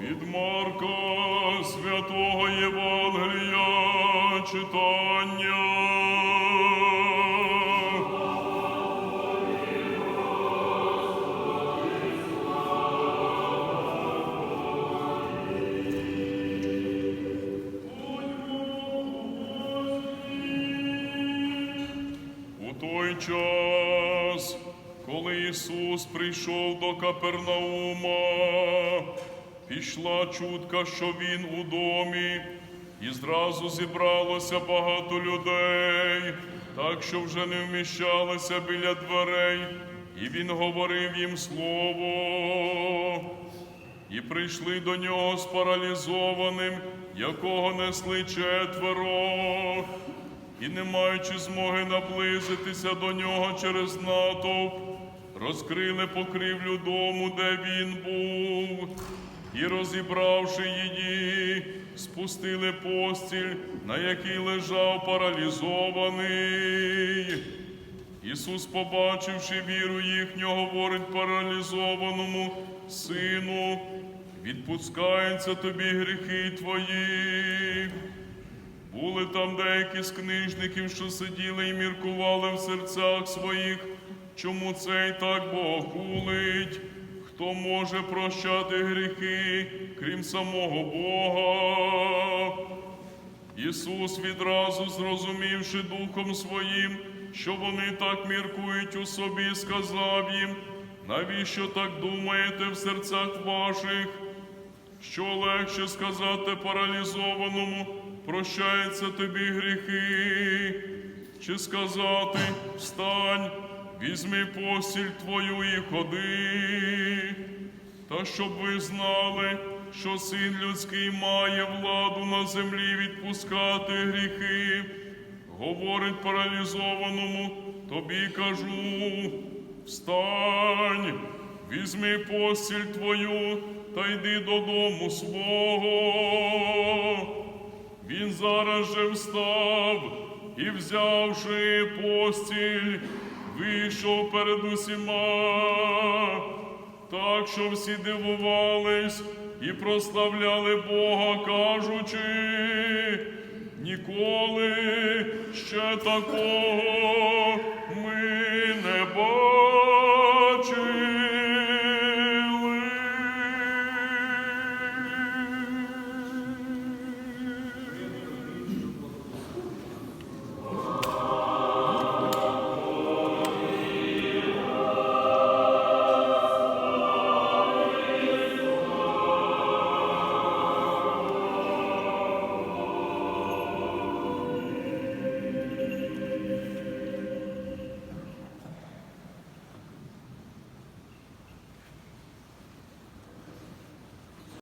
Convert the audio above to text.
Від Марка святого Євангелія читання. У той час, коли Ісус прийшов до Капернаума, пішла чутка, що Він у домі, і зразу зібралося багато людей, так що вже не вміщалися біля дверей, і Він говорив їм слово. І прийшли до нього з паралізованим, якого несли четверо, і, не маючи змоги наблизитися до нього через натовп, розкрили покрівлю дому, де він був, і, розібравши її, спустили постіль, на якій лежав паралізований. Ісус, побачивши віру їхню, говорить паралізованому сину, відпускаються тобі гріхи твої. Були там деякі з книжників, що сиділи і міркували в серцях своїх, чому цей так богохулить, хто може прощати гріхи, крім самого Бога. Ісус відразу зрозумівши духом своїм, що вони так міркують у собі, сказав їм, навіщо так думаєте в серцях ваших? Що легше сказати паралізованому, прощаються тобі гріхи, чи сказати встань, візьми постіль твою і ходи. Та щоб ви знали, що син людський має владу на землі відпускати гріхи, говорить паралізованому, тобі кажу, встань, візьми постіль твою та йди додому свого. Він зараз же встав і, взявши постіль, вийшов перед усіма, так що всі дивувались і прославляли Бога, кажучи, ніколи ще такого ми.